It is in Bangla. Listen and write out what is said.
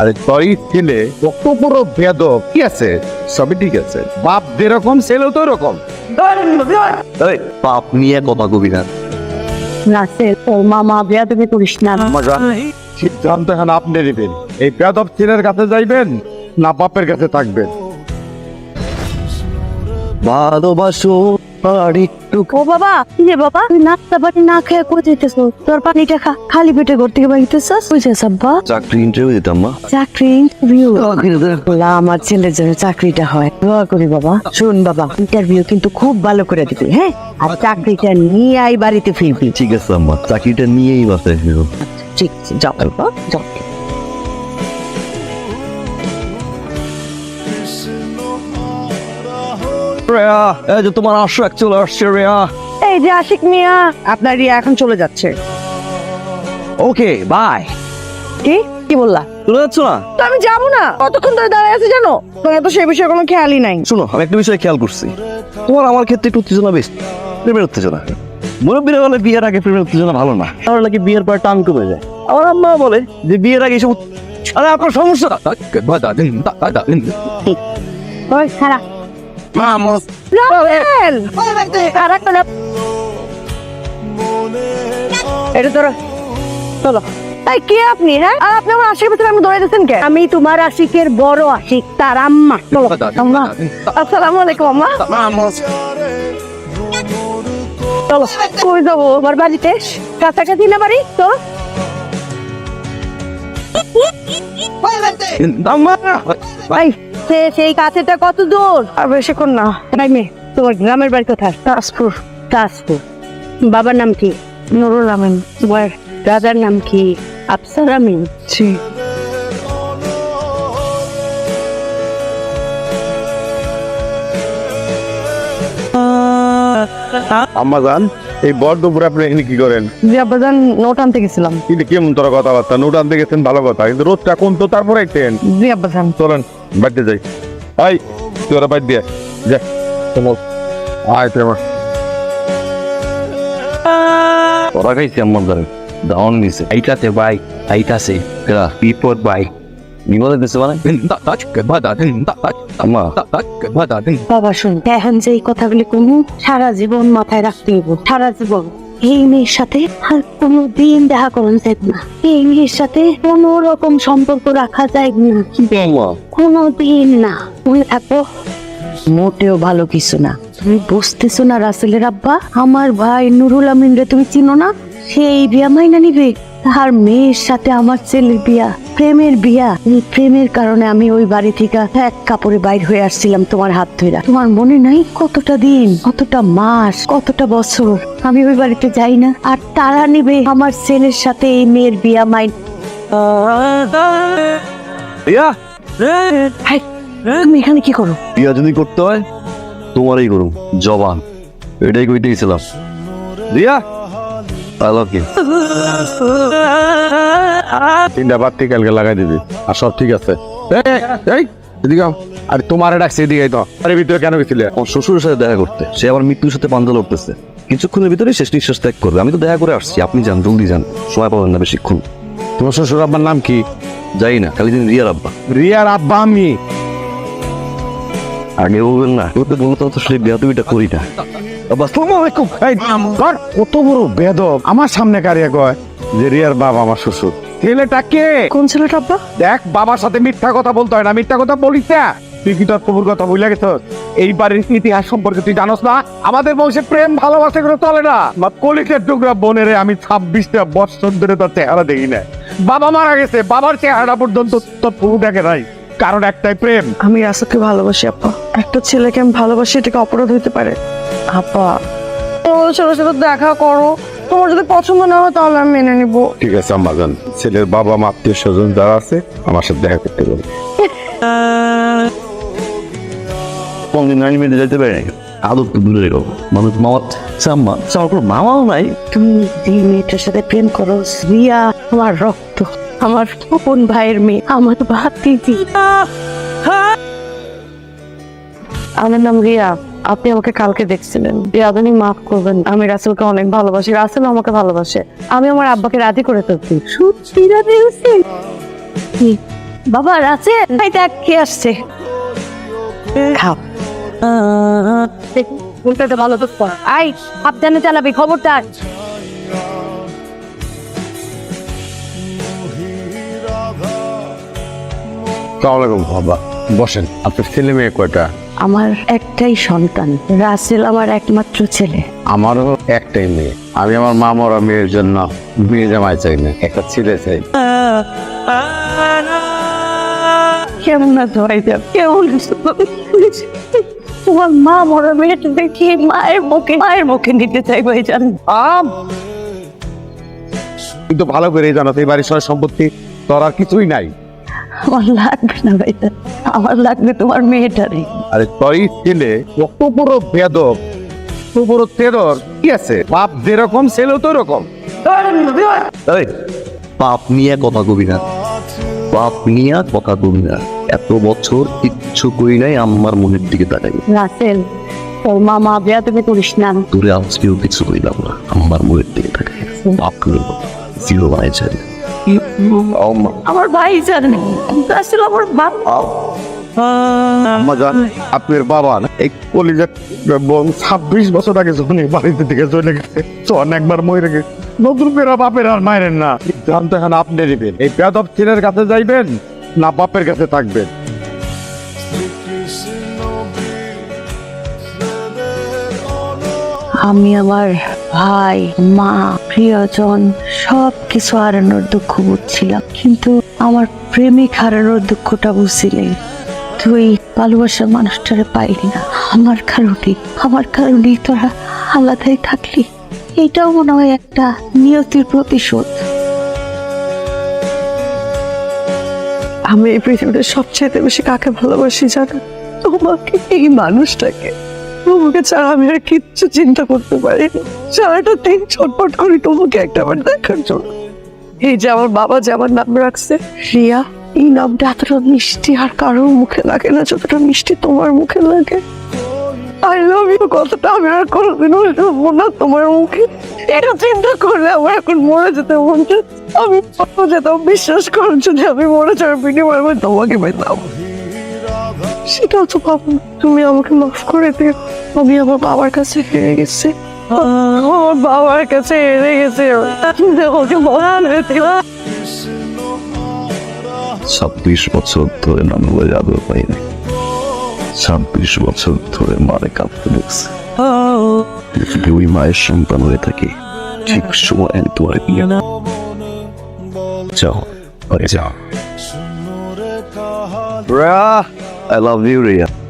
আরে তোর ছেলে কত বড় বেদ কি আছে? সবই ঠিক আছে। বাপ যেরকম ছেলেও তো এরকম এই, পাপ নিয়ে কথা কবি না। রাসেল তোর মামা বিয়া তুমি করিস না? সিদ্ধান্ত এখন আপনি নেবেন। এই বেদব ছেলের কাছে যাইবেন না বাপের কাছে থাকবেন। ভালোবাসো আর একটু ও বাবা কি বাবা তুই নাস্তা পানি না খেয়ে করে যেতেছ তোর পানিটা খা খালি পেটে ঘর থেকে বাড়িতেছস বুঝেছ আব্বা? চাকরি ইন্টারভিউ দিতাম মা। চাকরি ইন্টারভিউ বলা আমার ছেলের জন্য চাকরিটা হয়। দোয়া করি বাবা। শুন বাবা ইন্টারভিউ কিন্তু খুব ভালো করে দিবি হ্যাঁ? আর চাকরিটা নিয়ে আই বাড়িতে ফিরবি। ঠিক আছে আম্মা। চাকরিটা নিয়েই বাসায় ফিরো ঠিক আছে যাও বাবা যাও। রেয়া। এই যে তোমার আশাক চলে আসছে রেয়া। এই যে আশিক মিয়া আপনার রিয়া এখন চলে যাচ্ছে। Okay bye. কি? কি বললা? চলে যাচ্ছ না? তো আমি যাব না। কতক্ষণ ধরে দাঁড়ায় আছি জানো? তোমার তো সেই বিষয়ে কোনো খেয়ালই নাই। শোনো আমি একটা বিষয় খেয়াল করছি। তোমার আমার ক্ষেত্রে একটু উত্তেজনা বেশ প্রেমের উত্তেজনা। মুরব্বীরা বলে বিয়ের আগে প্রেমের উত্তেজনা ভালো না। তাহলে নাকি বিয়ের পর টান কমে যায়। আমার আম্মা বলে যে বিয়ের আগে এসব আরে আপনার সমস্যা ওই খারাপ রাফেল খারাপ খারাপ এটা তোর চলো এই কে আপনি হ্যাঁ? আর আপনি আমার আশিকের ভিতরে আমি দৌড়ে দিচ্ছেন কে? আমি তোমার আশিকের বড় আশিক তার আম্মা। চলো আম্মা। আসসালামু আলাইকুম আম্মা। চলো কই যাব? আমার বাড়িতে? কাছাকাছি না বাড়ি? তো ভাই সেই কাছেটা কত দূর? আর বেশিক্ষণ না। তাই মেয়ে তোমার গ্রামের বাড়ি কোথায়? তাজপুর তাজপুর বাবার নাম কি? নুরুল আমিন। দাদার নাম কি? আফসার আমিন? জি। এই বড় দুপুরে আপনি এখানে কি করেন? জি আব্বাজান নোট আনতে গেছিলাম। কিন্তু কেমন তোর কথাবার্তা? নোট আনতে গেছেন ভালো কথা। কিন্তু রোদটা কোন তো তারপরে একটেন জি আব্বাজান চলেন। বাড়িতে যাই। আই তুই ওরা বাড়ি দিয়ে যা। তোমার আয় তোমার ওরা খাইছে আম্মার দ্বারা দাওয়ান দিছে আইতাতে ভাই আইতাছে। কেরা বিপদ ভাই বিপদে দিছে মানে? বাবা শুন এখন যে এই কথাগুলি কোনো সারা জীবন মাথায় রাখতে হইব। সারা জীবন। এই মেয়ের সাথে আর কোনো দিন দেখা করুন না। এই মেয়ের সাথে কোনো রকম সম্পর্ক রাখা যায় না। কি কোনো দিন না। মনে থাকো। মোটেও ভালো কিছু না। তুমি বসতেছো না রাসেলের আব্বা? আমার ভাই নুরুল আমিন রে তুমি চিনো না? সেই বিয়া মাইনা নিবে তার মেয়ের সাথে আমার ছেলের বিয়া। প্রেমের বিয়া এই প্রেমের কারণে আমি ওই বাড়ি থেকে এক কাপড়ে বাইর হয়ে আসছিলাম তোমার হাত ধরে তোমার মনে নাই কতটা দিন কতটা মাস কতটা বছর? আমি ওই বাড়িতে যাই না। আর তারা নিবে আমার ছেলের সাথে এই মেয়ের বিয়া মাইন। হাই, তুমি এখানে কি করো? বিয়া যদি করতে হয় তোমারই করুন জবান। এটাই কইতে গেছিলাম রিয়া আই লাভ ইউ তিনটা বাতি কালকে লাগাই দিবি। আর সব ঠিক আছে। এই, এই এদিকে আর তোমার ডাকছে এদিকে তো। আরে ভিতরে কেন গেছিলে? আমার শ্বশুরের সাথে দেখা করতে। সে আমার মৃত্যুর সাথে পাঞ্জা লড়তেছে। কিছুক্ষণের ভিতরে শেষ নিঃশ্বাস ত্যাগ করবে। আমি তো দেখা করে আসছি। আপনি যান জলদি যান। সময় পাবেন না বেশিক্ষণ। তোমার শ্বশুর আব্বার নাম কি? যাই না। খালি দিন রিয়ার আব্বা। রিয়ার আব্বা আমি। আগে বলবেন না। কেউ তো বলতো তো সেই বিয়া তুমিটা করি না। আলাইকুম। এই কর? কত বড় বেদব আমার সামনে কারিয়া কয় যে রিয়ার বাবা আমার শ্বশুর। ছেলেটা কে? কোন ছেলেটা আব্বা? দেখ বাবার সাথে মিথ্যা কথা বলতে হয় না মিথ্যা কথা বলিস না। তুই কি তোর প্রভুর কথা ভুলে গেছ এই বাড়ির ইতিহাস সম্পর্কে তুই জানোস না? আমাদের বংশে প্রেম ভালোবাসা করে চলে না। বা কলিকের টুকরা বোনেরে আমি ছাব্বিশটা বছর ধরে তোর চেহারা দেখি না বাবা মারা গেছে বাবার চেহারা পর্যন্ত তোর প্রভু দেখে নাই। কারণ একটাই প্রেম। আমি রাসাকে ভালোবাসি আপা। একটা ছেলেকে আমি ভালোবাসি এটাকে অপরাধ হইতে পারে। আপা তোমার ছেলের সাথে দেখা করো। তোমার যদি পছন্দ না হয় তাহলে আমি মেনে নিবো। ঠিক আছে আমাজন ছেলের বাবা মা আত্মীয় স্বজন যারা আছে আমার সাথে দেখা করতে বল। কোনদিন নানি মেয়েদের যাইতে পারে নাই আদর তো দূরে রেখো। মানুষ মামা সাম্মা আমার কোনো মামাও নাই? তুমি যে মেয়েটার সাথে প্রেম করো রিয়া আমার রক্ত। আমার আপন ভাইয়ের মেয়ে আমার ভাতিজি। আমার নাম রিয়া। আপনি আমাকে কালকে দেখছিলেন। রিয়া মাফ করবেন আমি রাসেলকে অনেক ভালোবাসি। রাসেল আমাকে ভালোবাসে। আমি আমার আব্বাকে রাজি করে তুলছি সত্যি রাজি হয়েছে বাবা রাসেল? এই দেখ কে আসছে। খাও। ভালো তো আই সাবধানে চালাবি খবরদার। বাবা বসেন আপনার ছেলে মেয়ে কয়টা? আমার একটাই সন্তান রাসেল আমার একমাত্র ছেলে। আমারও একটাই মেয়ে। আমি আমার মা মরা মেয়ের জন্য বিয়ে জামাই চাই না একটা ছেলে চাই। কেমন আছো ভাইজান কেমন তোমার মা মরা মেয়েটা দেখি মায়ের মুখে মায়ের মুখে নিতে চাই ভাইজান। আম! কিন্তু ভালো করে জানো এই বাড়ির সয় সম্পত্তি তোর আর কিছুই নাই। আমার লাগবে না ভাইজান আমার লাগবে তোমার মেয়েটারই। আরে তোরই ছেলে কত বড় বেদব কত বড় তেরর কি আছে? বাপ যেরকম ছেলেও তো এরকম এই, পাপ নিয়ে কথা কবি না। পাপ নিয়ে কথা কবি না। এত বছর কিচ্ছু করি নাই আমার মনের দিকে তাকাই। রাসেল তোর মা মা বিয়া তুমি করিস না। তোরে আজকেও কিছু কইলাম না আমার মনের দিকে তাকাই। বাপ করব জিরো বানাই আমার ভাই জানে রাসেল আমার জান আপনার বাবা এই কলিজার বোন ছাব্বিশ বছর আগে যখন এই বাড়িতে থেকে চলে গেছে চন একবার মরে গেছে। নতুন করে বাপের আর মায়ের না। জানতো এখন আপনি নেবেন। এই বেদব ছেলের কাছে যাইবেন না বাপের কাছে থাকবেন? আমি আমার ভাই মা প্রিয়জন সব কিছু হারানোর দুঃখ বুঝছিলাম, কিন্তু আমার প্রেমিক হারানোর দুঃখটা বুঝছিলেন। তুই ভালোবাসার মানুষটারে পাইলি না। আমার কারণে, আমার কারণেই তোরা আলাদাই থাকলি। এটাও মনে হয় একটা নিয়তির প্রতিশোধ। আমি এই পৃথিবীতে সবচেয়ে বেশি কাকে ভালোবাসি জানো? তোমাকে, এই মানুষটাকে। তোমাকে ছাড়া আমি আর কিচ্ছু চিন্তা করতে পারি সারাটা দিন ছটপট করি তোমাকে একটা বার দেখার জন্য। এই যে আমার বাবা যে আমার নাম রাখছে, রিয়া, এই নামটা এতটা মিষ্টি আর কারোর মুখে লাগে না যতটা মিষ্টি তোমার মুখে লাগে। আই লাভ ইউ কথাটা আমি আর কোনোদিনও শুনব না তোমার মুখে। এটা চিন্তা করলে আমার এখন মরে যেতে মন আমি যেতাম, বিশ্বাস করো, যদি আমি মরে যাওয়ার বিনিময়ে আমি তোমাকে পেতাম। সেটাও তো পাবো তুমি আমাকে মাফ করে দিও। আমি আমার বাবার কাছে হেরে গেছি। আমার বাবার কাছে হেরে গেছি। মনে দিও। ছাব্বিশ বছর ধরে নানুবাই আদর পাই নাই ছাব্বিশ বছর ধরে মারে কাঁদতে দেখছে যদি ওই মায়ের সন্তান হয়ে থাকি ঠিক সময় তোমার বিয়ে যাও আরে যাও। Riya I love you Riya